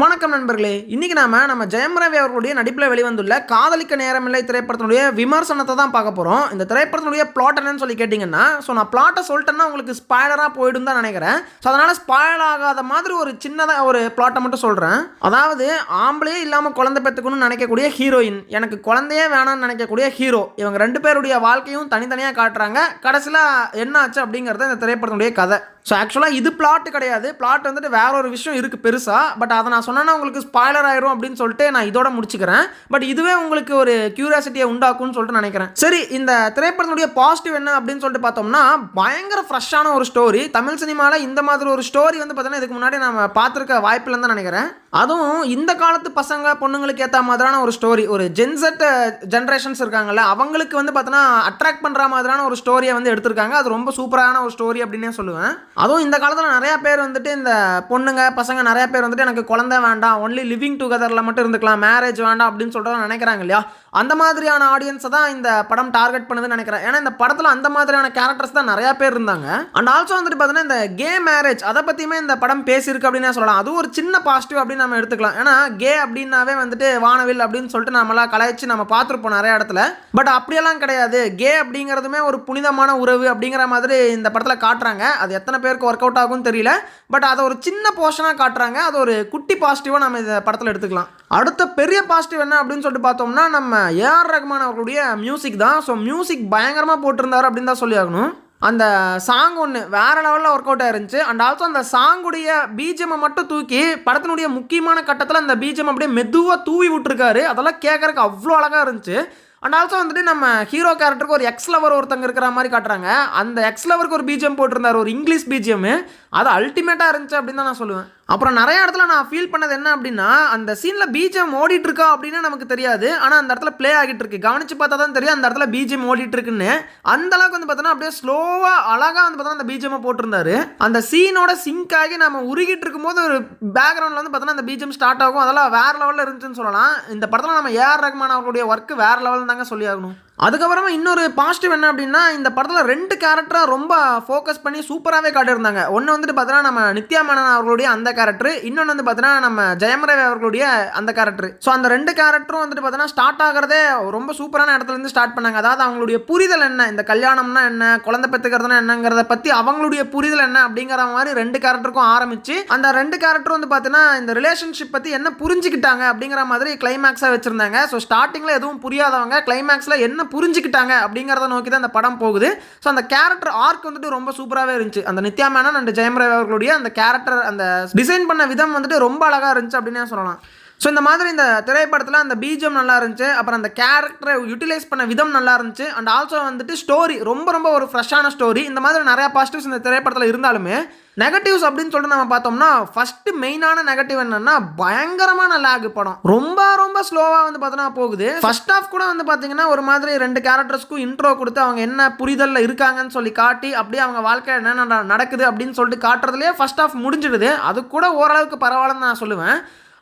வணக்கம் நண்பர்களே. இன்றைக்கி நாம நம்ம ஜெயம் ரவி அவர்களுடைய நடிப்பில் வெளிவந்துள்ள காதலிக்க நேரமில்லை திரைப்படத்தினுடைய விமர்சனத்தை தான் பார்க்க போகிறோம் இந்த திரைப்படத்தினுடைய பிளாட் என்னன்னு சொல்லி கேட்டிங்கன்னா ஸோ நான் பிளாட்டை சொல்லிட்டேன்னா உங்களுக்கு ஸ்பாய்லராக போயிடும் தான் நினைக்கிறேன். ஸோ அதனால் ஸ்பாயில் ஆகாத மாதிரி ஒரு சின்னதாக ஒரு பிளாட்டை மட்டும் சொல்கிறேன் அதாவது ஆம்பளையே இல்லாமல் குழந்தை பெற்றுக்கணும்னு நினைக்கக்கூடிய ஹீரோயின் எனக்கு குழந்தையே வேணாம்னு நினைக்கக்கூடிய ஹீரோ இவங்க ரெண்டு பேருடைய வாழ்க்கையும் தனித்தனியாக காட்டுறாங்க. கடைசியில் என்ன ஆச்சு அப்படிங்கிறது இந்த திரைப்படத்தினுடைய கதை. ஸோ ஆக்சுவலாக இது பிளாட் கிடையாது. பிளாட் வந்துட்டு வேற ஒரு விஷயம் இருக்குது பெருசாக பட் அதை நான் சொன்னேன்னா உங்களுக்கு ஸ்பாய்லர் ஆயிரும் அப்படின்னு சொல்லிட்டு நான் இதோட முடிச்சுக்கிறேன். பட் இதுவே உங்களுக்கு ஒரு கியூரியாசிட்டியை உண்டாக்கும்னு சொல்லிட்டு நினைக்கிறேன். சரி இந்த திரைப்படத்தினுடைய பாசிட்டிவ் என்ன அப்படின்னு சொல்லிட்டு பார்த்தோம்னா பயங்கர ஃப்ரெஷ்ஷான ஒரு ஸ்டோரி தமிழ் சினிமாவில் இந்த மாதிரி ஒரு ஸ்டோரி வந்து பார்த்தீங்கன்னா இதுக்கு முன்னாடி நம்ம பார்த்துருக்க வாய்ப்பில் தான் நினைக்கிறேன். அதுவும் இந்த காலத்து பசங்க பொண்ணுங்களுக்கு ஏற்ற மாதிரியான ஒரு ஸ்டோரி ஒரு ஜென்செட் ஜென்ரேஷன்ஸ் இருக்காங்கல்ல அவங்களுக்கு வந்து பார்த்தோன்னா அட்ராக்ட் பண்ணுற மாதிரியான ஒரு ஸ்டோரியை வந்து எடுத்திருக்காங்க. அது ரொம்ப சூப்பரான ஒரு ஸ்டோரி அப்படின்னே சொல்லுவேன். அதுவும் இந்த காலத்தில் நிறையா பேர் வந்துட்டு இந்த பொண்ணுங்க பசங்க நிறையா பேர் வந்துட்டு எனக்கு குழந்தை வேண்டாம் ஒன்லி லிவிங் டுகெதரில் மட்டும் இருந்துக்கலாம். மேரேஜ் வேண்டாம் அப்படின்னு சொல்லிட்டு நினைக்கிறாங்க இல்லையா? அந்த மாதிரியான ஆடியன்ஸை தான் இந்த படம் டார்கெட் பண்ணுதுன்னு நினைக்கிறேன். ஏன்னா இந்த படத்தில் அந்த மாதிரியான கேரக்டர்ஸ் தான் நிறையா பேர் இருந்தாங்க. அண்ட் ஆல்சோ வந்துட்டு பார்த்தீங்கன்னா இந்த கே மேரேஜ் அதை பற்றியுமே இந்த படம் பேசியிருக்கு அப்படின்னு சொல்லலாம். அது ஒரு சின்ன பாசிட்டிவ் அப்படின்னு நம்ம எடுத்துக்கலாம். ஏன்னா கே அப்படின்னாவே வந்துட்டு வானவில் அப்படின்னு சொல்லிட்டு நம்மளாம் கலாய்ச்சி நம்ம பார்த்துருப்போம் நிறைய இடத்துல. பட் அப்படியெல்லாம் கிடையாது. கே அப்படிங்கிறதுமே ஒரு புனிதமான உறவு அப்படிங்கிற மாதிரி இந்த படத்தில் காட்டுறாங்க. அது எத்தனை பேருக்கு ஒர்க் அவுட் ஆகும்னு தெரியல. பட் அதை ஒரு சின்ன போர்ஷனாக காட்டுறாங்க. அது ஒரு குட்டி பாசிட்டிவாக நம்ம இந்த படத்தில் எடுத்துக்கலாம். அடுத்த பெரிய பாசிட்டிவ் என்ன அப்படின்னு சொல்லிட்டு பார்த்தோம்னா நம்ம ஏஆர் ரஹ்மான் அவர்களுடைய மியூசிக் தான். ஸோ மியூசிக் பயங்கரமாக போட்டிருந்தாரு அப்படின்னு தான் சொல்லி ஆகணும் அந்த சாங் ஒன்று வேறு லெவலில் ஒர்க் அவுட் ஆயிருந்துச்சு. அண்ட் ஆல்சோ அந்த சாங்குடைய பீஜமை மட்டும் தூக்கி படத்தினுடைய முக்கியமான கட்டத்தில் அந்த பீஜம் அப்படியே மெதுவாக தூவி விட்டுருக்காரு. அதெல்லாம் கேட்கறக்கு அவ்வளோ அழகாக இருந்துச்சு. அண்ட் ஆல்சோ வந்துட்டு நம்ம ஹீரோ கேரக்டருக்கு ஒரு எக்ஸ் லவர் ஒருத்தங்க இருக்கிற மாதிரி காட்டுறாங்க. அந்த எக்ஸ் லவருக்கு ஒரு பிஜிஎம் போட்டிருந்தார் ஒரு இங்கிலீஷ் பிஜிஎம் அது அல்டிமேட்டாக இருந்துச்சு அப்படின்னு தான் நான் சொல்லுவேன். அப்புறம் நிறைய இடத்துல நான் ஃபீல் பண்ணது என்ன அப்படின்னா அந்த சீனில் பிஜிஎம் ஓடிட்டு இருக்கா அப்படின்னு நமக்கு தெரியாது. ஆனால் அந்த இடத்துல ப்ளே ஆகிட்டு இருக்கு கவனிச்சு பார்த்தா தான் தெரியும் அந்த இடத்துல பிஜிஎம் ஓடிட்டு இருக்குன்னு அந்த அளவுக்கு வந்து பார்த்தோன்னா அப்படியே ஸ்லோவாக அழகாக வந்து பார்த்தோன்னா அந்த பிஜிஎம் போட்டிருந்தாரு. அந்த சீனோட சிங்க் ஆகி நம்ம உருகிட்டு இருக்கும்போது ஒரு பேக்ரவுண்டில் வந்து பார்த்தோன்னா அந்த பிஜிஎம் ஸ்டார்ட் ஆகும். அதெல்லாம் வேற லெவலில் இருந்துச்சுன்னு சொல்லலாம். இந்த படத்தில் நம்ம ஏஆர் ரஹ்மான் அவர்களுடைய ஒர்க் வேற லெவல் தாங்க சொல்லி ஆகணும் அதுக்கப்புறமா இன்னொரு பாசிட்டிவ் என்ன அப்படின்னா இந்த படத்தில் ரெண்டு கேரக்டராக ரொம்ப ஃபோக்கஸ் பண்ணி சூப்பராகவே காட்டியிருந்தாங்க. ஒன்று வந்துட்டு பார்த்தீங்கன்னா நம்ம நித்யா மேனன் அவர்களுடைய அந்த கேரக்டர் இன்னொன்று வந்து பார்த்தீங்கன்னா நம்ம ஜெயமரவி அவர்களுடைய அந்த கேரக்டர் ஸோ அந்த ரெண்டு கேரக்டரும் வந்துட்டு பார்த்தீங்கன்னா ஸ்டார்ட் ஆகிறதே ரொம்ப சூப்பரான இடத்துலேருந்து ஸ்டார்ட் பண்ணாங்க. அதாவது அவங்களுடைய புரிதல் என்ன? இந்த கல்யாணம்னா என்ன? குழந்தை பெற்றுக்கிறதுனா என்னங்கிறத பற்றி அவங்களுடைய புரிதல் என்ன? அப்படிங்கிற மாதிரி ரெண்டு கேரக்டருக்கும் ஆரம்பிச்சு அந்த ரெண்டு கேரக்டரும் வந்து பார்த்தீங்கன்னா இந்த ரிலேஷன்ஷிப் பற்றி என்ன புரிஞ்சுக்கிட்டாங்க அப்படிங்கிற மாதிரி கிளைமேக்ஸாக வச்சுருந்தாங்க. ஸோ ஸ்டார்டிங்கில் எதுவும் புரியாதவங்க கிளைமேக்ஸில் என்ன புரிஞ்சுக்கிட்டாங்க அப்படிங்கிறத நோக்கி தான் அந்த படம் போகுது. ஸோ அந்த கேரக்டர் ஆர்க் வந்துட்டு ரொம்ப சூப்பராகவே இருந்துச்சு. அந்த நித்யா மேனன் அண்ட் ஜெயம் ரவி அவர்களுடைய அந்த கேரக்டர் அந்த டிசைன் பண்ண விதம் வந்துட்டு ரொம்ப அழகாக இருந்துச்சு அப்படின்னு சொல்லலாம். ஸோ இந்த மாதிரி இந்த திரைப்படத்தில் அந்த பீஜம் நல்லா இருந்துச்சு அப்புறம் அந்த கேரக்டரை யூட்டிலைஸ் பண்ண விதம் நல்லா இருந்துச்சு அண்ட் ஆல்சோ வந்துட்டு ஸ்டோரி ரொம்ப ரொம்ப ஒரு ஃப்ரெஷ்ஷான ஸ்டோரி இந்த மாதிரி நிறையா பாசிட்டிவ்ஸ் இந்த திரைப்படத்தில் இருந்தாலுமே நெகட்டிவ்ஸ் அப்படின்னு சொல்லிட்டு நம்ம பார்த்தோம்னா ஃபஸ்ட்டு மெயினான நெகட்டிவ் என்னன்னா பயங்கரமான லேக் படம். ரொம்ப ரொம்ப ஸ்லோவாக வந்து பார்த்தோன்னா போகுது. ஃபர்ஸ்ட் ஆஃப் கூட வந்து பார்த்தீங்கன்னா ஒரு மாதிரி ரெண்டு கேரக்டர்ஸ்க்கும் இன்ட்ரோ கொடுத்து அவங்க என்ன புரிதலில் இருக்காங்கன்னு சொல்லி காட்டி அப்படியே அவங்க வாழ்க்கையில் என்ன நடக்குது அப்படின்னு சொல்லிட்டு காட்டுறதுலேயே ஃபர்ஸ்ட் ஆஃப் முடிஞ்சிடுது. அது கூட ஓரளவுக்கு பரவாயில்லன்னு நான் சொல்லுவேன்.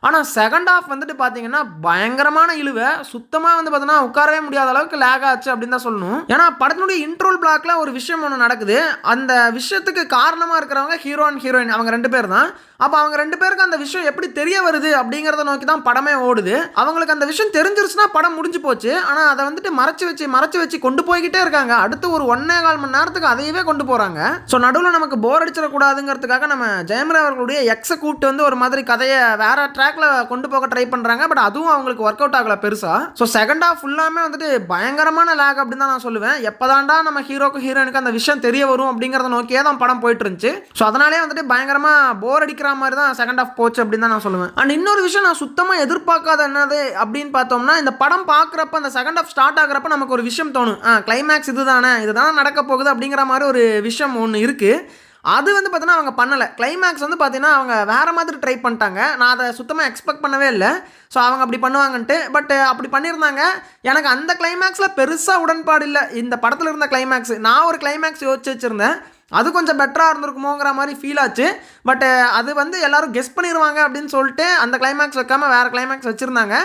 ஆனால் செகண்ட் ஆஃப் வந்துட்டு பார்த்தீங்கன்னா பயங்கரமான இழுவை. சுத்தமாக வந்து பார்த்தீங்கன்னா உட்காரவே முடியாத அளவுக்கு லேக் ஆச்சு அப்படின்னு தான் சொல்லணும். ஏன்னா படத்தினுடைய இன்ட்ரோல் பிளாக்ல ஒரு விஷயம் ஒன்று நடக்குது. அந்த விஷயத்துக்கு காரணமாக இருக்கிறவங்க ஹீரோ அண்ட் ஹீரோயின் அவங்க ரெண்டு பேர் தான். அப்போ அவங்க ரெண்டு பேருக்கு அந்த விஷயம் எப்படி தெரிய வருது அப்படிங்கிறத நோக்கி தான் படமே ஓடுது. அவங்களுக்கு அந்த விஷயம் தெரிஞ்சிருச்சுன்னா படம் முடிஞ்சு போச்சு. ஆனால் அதை வந்துட்டு மறைச்சு வச்சு மறைச்சு வச்சு கொண்டு போய்கிட்டே இருக்காங்க. அடுத்து ஒரு ஒன்னே கால் மணி நேரத்துக்கு அதையவே கொண்டு போகிறாங்க ஸோ நடுவில் நமக்கு போர் அடிச்சிடக்கூடாதுங்கிறதுக்காக நம்ம ஜெயமரா அவர்களுடைய எக்ஸை கூப்பிட்டு வந்து ஒரு மாதிரி கதையை வேற ட்ராக்ல கொண்டு போக ட்ரை பண்ணுறாங்க பட் அதுவும் அவங்களுக்கு ஒர்க் அவுட் ஆகலை பெருசாக ஸோ செகண்ட் ஹாஃப் ஃபுல்லாமே வந்துட்டு பயங்கரமான லேக் அப்படின்னு தான் நான் சொல்லுவேன். எப்போதாண்டா நம்ம ஹீரோக்கு ஹீரோனுக்கு அந்த விஷயம் தெரிய வரும் அப்படிங்கிறத நோக்கியே தான் படம் போயிட்டு இருந்துச்சு. ஸோ அதனாலே வந்துட்டு பயங்கரமாக போர் அடிக்கிற மாதிரி தான் செகண்ட் ஆஃப் போச்சு அப்படின்னு தான் நான் சொல்லுவேன். அண்ட் இன்னொரு விஷயம் நான் சுத்தமாக எதிர்பார்க்காத என்னது அப்படின்னு பார்த்தோம்னா இந்த படம் பார்க்குறப்ப அந்த செகண்ட் ஆஃப் ஸ்டார்ட் ஆகிறப்ப நமக்கு ஒரு விஷயம் தோணும். ஆ கிளைமேக்ஸ் இதுதானே இதுதான் நடக்க போகுது அப்படிங்கிற மாதிரி ஒரு விஷயம் ஒன்று இருக்குது அது வந்து பார்த்தீங்கன்னா அவங்க பண்ணலை. கிளைமேக்ஸ் வந்து பார்த்தீங்கன்னா அவங்க வேறு மாதிரி ட்ரை பண்ணிட்டாங்க. நான் அதை சுத்தமாக எக்ஸ்பெக்ட் பண்ணவே இல்லை. ஸோ அவங்க அப்படி பண்ணுவாங்கன்ட்டு. பட் அப்படி பண்ணியிருந்தாங்க. எனக்கு அந்த கிளைமேக்ஸில் பெருசாக உடன்பாடு இல்லை. இந்த படத்தில் இருந்த கிளைமேக்ஸ் நான் ஒரு கிளைமேக்ஸ் யோசிச்சு வச்சுருந்தேன். அது கொஞ்சம் பெட்டராக இருந்திருக்குமோங்கிற மாதிரி ஃபீல் ஆச்சு. பட் அது வந்து எல்லாரும் கெஸ் பண்ணிடுவாங்க அப்படின்னு சொல்லிட்டு அந்த கிளைமேக்ஸ் வைக்காமல் வேறு கிளைமேக்ஸ் வச்சுருந்தாங்க.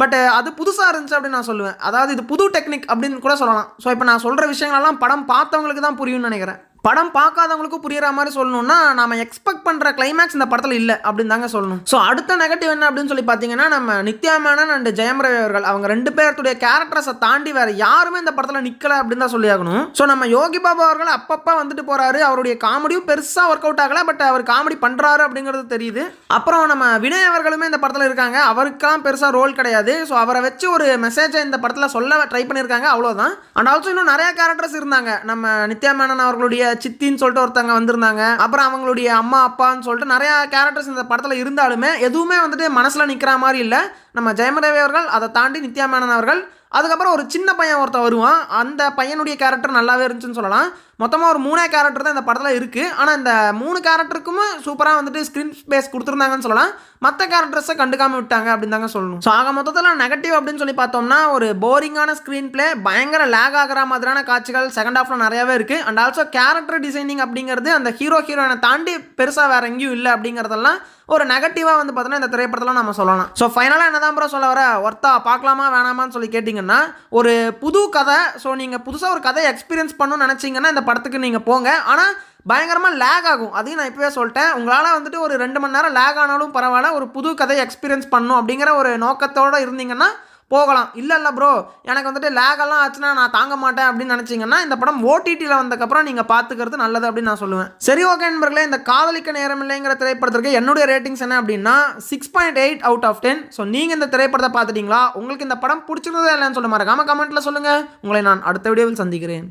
பட் அது புதுசாக இருந்துச்சு அப்படின்னு நான் சொல்லுவேன். அதாவது இது புது டெக்னிக் அப்படின்னு கூட சொல்லலாம். ஸோ இப்போ நான் சொல்கிற விஷயங்களெல்லாம் படம் பார்த்தவங்களுக்கு தான் புரியும்னு நினைக்கிறேன். படம் பார்க்காதவங்களுக்கும் புரியுற மாதிரி சொல்லணும்னா நம்ம எக்ஸ்பெக்ட் பண்ணுற கிளைமேக்ஸ் இந்த படத்தில் இல்லை அப்படின்னு தாங்க சொல்லணும். ஸோ அடுத்த நெகட்டிவ் என்ன அப்படின்னு சொல்லி பார்த்தீங்கன்னா நம்ம நித்யா மேனன் அண்ட் ஜெயம் ரவி அவர்கள் அவங்க ரெண்டு பேர்த்துடைய கேரக்டர்ஸை தாண்டி வேற யாருமே இந்த படத்தில் நிற்கலை அப்படின்னு தான் சொல்லியாகணும். ஸோ நம்ம யோகி பாபா அவர்கள் அப்பப்போ வந்துட்டு போறாரு. அவருடைய காமெடியும் பெருசாக ஒர்க் அவுட் ஆகலை பட் அவர் காமெடி பண்ணுறாரு அப்படிங்கிறது தெரியுது. அப்புறம் நம்ம வினய் அவர்களுமே இந்த படத்தில் இருக்காங்க. அவருக்கெல்லாம் பெருசாக ரோல் கிடையாது. ஸோ அவரை வச்சு ஒரு மெசேஜை இந்த படத்தில் சொல்ல ட்ரை பண்ணியிருக்காங்க அவ்வளோதான் அண்ட் ஆல்சோ இன்னும் நிறைய கேரக்டர்ஸ் இருந்தாங்க. நம்ம நித்யா மேனன் அவர்களுடைய சித்தின்னு சொல்லிட்டு ஒருத்தவங்க வந்திருந்தாங்க. அப்புறம் அவங்களுடைய அம்மா அப்பான்னு சொல்லிட்டு நிறைய கேரக்டர்ஸ் இந்த படத்தில் இருந்தாலுமே எதுவுமே வந்துட்டு மனசில் நிற்கிற மாதிரி இல்லை. நம்ம ஜெயமரவி அவர்கள் அதை தாண்டி நித்யா மேனன் அவர்கள். அதுக்கப்புறம் ஒரு சின்ன பையன் ஒருத்தன் வருவான். அந்த பையனுடைய கேரக்டர் நல்லாவே இருந்துச்சுன்னு சொல்லலாம். மொத்தமாக ஒரு மூணே கேரக்டர் தான் இந்த படத்தில் இருக்குது ஆனால் இந்த மூணு கேரக்டருக்குமே சூப்பராக வந்துட்டு ஸ்க்ரீன் ஸ்பேஸ் கொடுத்துருந்தாங்கன்னு சொல்லலாம். மற்ற கேரக்டர்ஸை கண்டுக்காமல் விட்டாங்க அப்படின்னு தாங்க சொல்லணும். ஸோ ஆக மொத்தத்தில் நெகட்டிவ் அப்படின்னு சொல்லி பார்த்தோம்னா ஒரு போரிங்கான ஸ்க்ரீன் ப்ளே பயங்கர லேக் ஆகிற மாதிரியான காட்சிகள் செகண்ட் ஹாஃபில் நிறையாவே இருக்குது அண்ட் ஆல்சோ கேரக்டர் டிசைனிங் அப்படிங்கிறது அந்த ஹீரோ ஹீரோயினை தாண்டி பெருசாக வேற எங்கேயும் இல்லை அப்படிங்கிறதெல்லாம் ஒரு நெகட்டிவாக வந்து பார்த்தோன்னா இந்த திரைப்படத்தில் நம்ம சொல்லலாம். ஸோ ஃபைனலாக என்ன தான் ப்ரோ சொல்ல வர? ஒர்த்தா பார்க்கலாமா வேணாமான்னு சொல்லி கேட்டிங்கன்னா ஒரு புது கதை. ஸோ நீங்கள் புதுசாக ஒரு கதையை எக்ஸ்பீரியன்ஸ் பண்ணணும்னு நினச்சிங்கன்னா இந்த படத்துக்கு நீங்கள் போங்க. ஆனால் பயங்கரமாக லேக் ஆகும். அதையும் நான் இப்போவே சொல்லிட்டேன். உங்களால் வந்துட்டு ஒரு ரெண்டு மணி நேரம் லேக் ஆனாலும் பரவாயில்ல ஒரு புது கதையை எக்ஸ்பீரியன்ஸ் பண்ணும் அப்படிங்கிற ஒரு நோக்கத்தோடு இருந்தீங்கன்னா போகலாம். இல்லை இல்லை ப்ரோ எனக்கு வந்துட்டு லேகெல்லாம் ஆச்சுன்னா நான் தாங்க மாட்டேன் அப்படின்னு நினச்சிங்கன்னா இந்த படம் ஓடிடியில் வந்தக்கப்புறம் நீங்கள் பார்த்துக்கிறது நல்லது அப்படின்னு நான் சொல்லுவேன். சரி ஓகே நண்பர்களே இந்த காதலிக்க நேரம் இல்லைங்கிற திரைப்படத்திற்கு என்னுடைய ரேட்டிங்ஸ் என்ன அப்படின்னா six point eight out of ten so நீங்கள் இந்த திரைப்படத்தை பார்த்துட்டீங்களா? உங்களுக்கு இந்த படம் பிடிச்சிருந்ததா இல்லைன்னு சொல்ல கம கமெண்ட்டில் சொல்லுங்கள் உங்களை நான் அடுத்த வீடியோவில் சந்திக்கிறேன்.